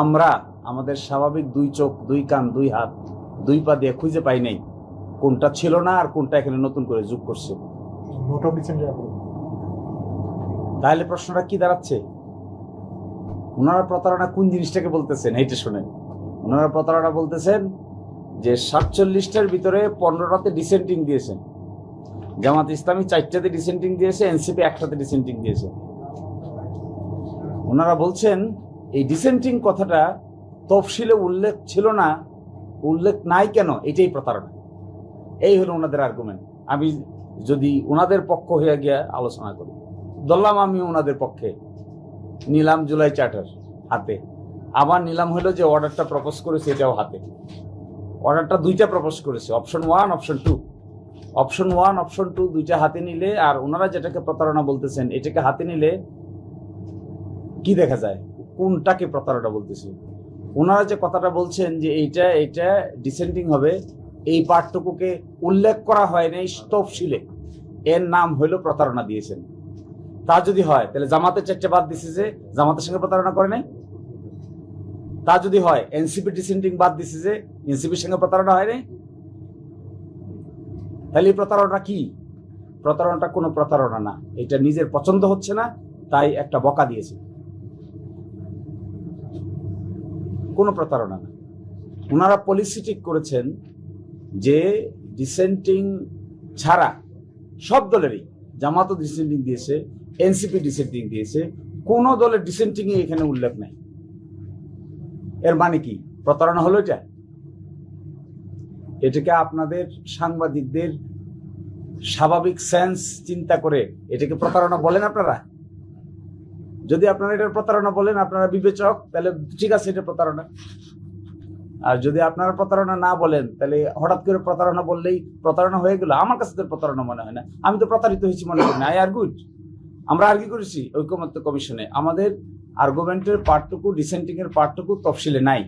আমরা আমাদের স্বাভাবিক দুই চোখ দুই কান দুই হাত দুই পা দিয়ে খুঁজে পাই নাই কোনটা ছিল না আর কোনটা এখানে নতুন করে যোগ করছে। তাহলে প্রশ্নটা কি দাঁড়াচ্ছে? ওনারা প্রতারণা কোন জিনিসটাকে বলতেছেন? এইটা শোনেন। ওনারা প্রতারণা বলতেছেন যে সাতচল্লিশটার ভিতরে পনেরোটাতে ডিসেন্টিং দিয়েছেন। জামাত ইসলামী চারটাতে ডিসেন্টিং দিয়েছে এনসিপি একটাতে ডিসেন্টিং দিয়েছে। ওনারা বলছেন এই ডিসেন্টিং কথাটা তফসিলে উল্লেখ ছিল না, উল্লেখ নাই কেন? এটাই প্রতারণা। এই হলো ওনাদের আর্গুমেন্ট আমি যদি ওনাদের পক্ষ হয়ে গিয়ে আলোচনা করি। ধরলাম আমি ওনাদের পক্ষে। নিলাম জুলাই চার্টার হাতে। আবার নিলাম হলো যে অর্ডারটা প্রপোজ করেছে, এটাও হাতে। অর্ডারটা দুইটা প্রপোজ করেছে। Option one option two option one option two দুইটা হাতে নিলে আর ওনারা যেটাকে প্রতারণা বলতেছেন, এটাকে হাতে নিলে কি দেখা যায়? কোনটাকে প্রতারণা বলতেছে? ওনারা যে কথাটা বলছেন যে এইটা এইটা ডিসেন্ডিং হবে, এই পাঠটুকুকে উল্লেখ করা হয় নাই তফসিলে। এর নাম হইল প্রতারণা দিয়েছেন। তা যদি হয়, তাহলে জামাতের চারটে বাদ দিছে যে জামাতের সঙ্গে প্রতারণা করে নাই? তা যদি হয়, এনসিপি ডিসেন্ডিং বাদ দিছে যে এনসিপির সঙ্গে প্রতারণা হয় নাই? তাহলে এই প্রতারণা কি? প্রতারণাটা কোনো প্রতারণা না। এটা নিজের পছন্দ হচ্ছে না, তাই একটা বকা দিয়েছে। কোনো প্রতারণা না। ওনারা পলিসি ঠিক করেছেন যে ডিসেন্টিং ছাড়া সব দলেরই জামাতও ডিসেন্টিং দিয়েছে এনসিপি ডিসেন্টিং দিয়েছে, কোন দলের ডিসেন্টিং এখানে উল্লেখ নাই। এর মানে কি? প্রতারণা হলো এটা? এটাকে আপনাদের সাংবাদিকদের স্বাভাবিক সেন্স চিন্তা করে এটাকে প্রতারণা বলেন আপনারা? যদি আপনারা এটা প্রতারণা বলেন, আপনারা বিবেচক, তাহলে ঠিক আছে, এটা প্রতারণা। আর যদি আপনারা প্রতারণা না বলেন, তাহলে হঠাৎ করে প্রতারণা বললেই প্রতারণা হয়ে গেল। আমার কাছে তো প্রতারণা মনে হয় না। আমি তো প্রতারিত হয়েছি মনে করি না। I are good. আমরা আর কি করেছি? ঐক্যমত্য কমিশনে। আমাদের আর্গুমেন্টের পার্টটুকু ডিসেন্টিং এর পার্টটুকু তফসিলে নাই।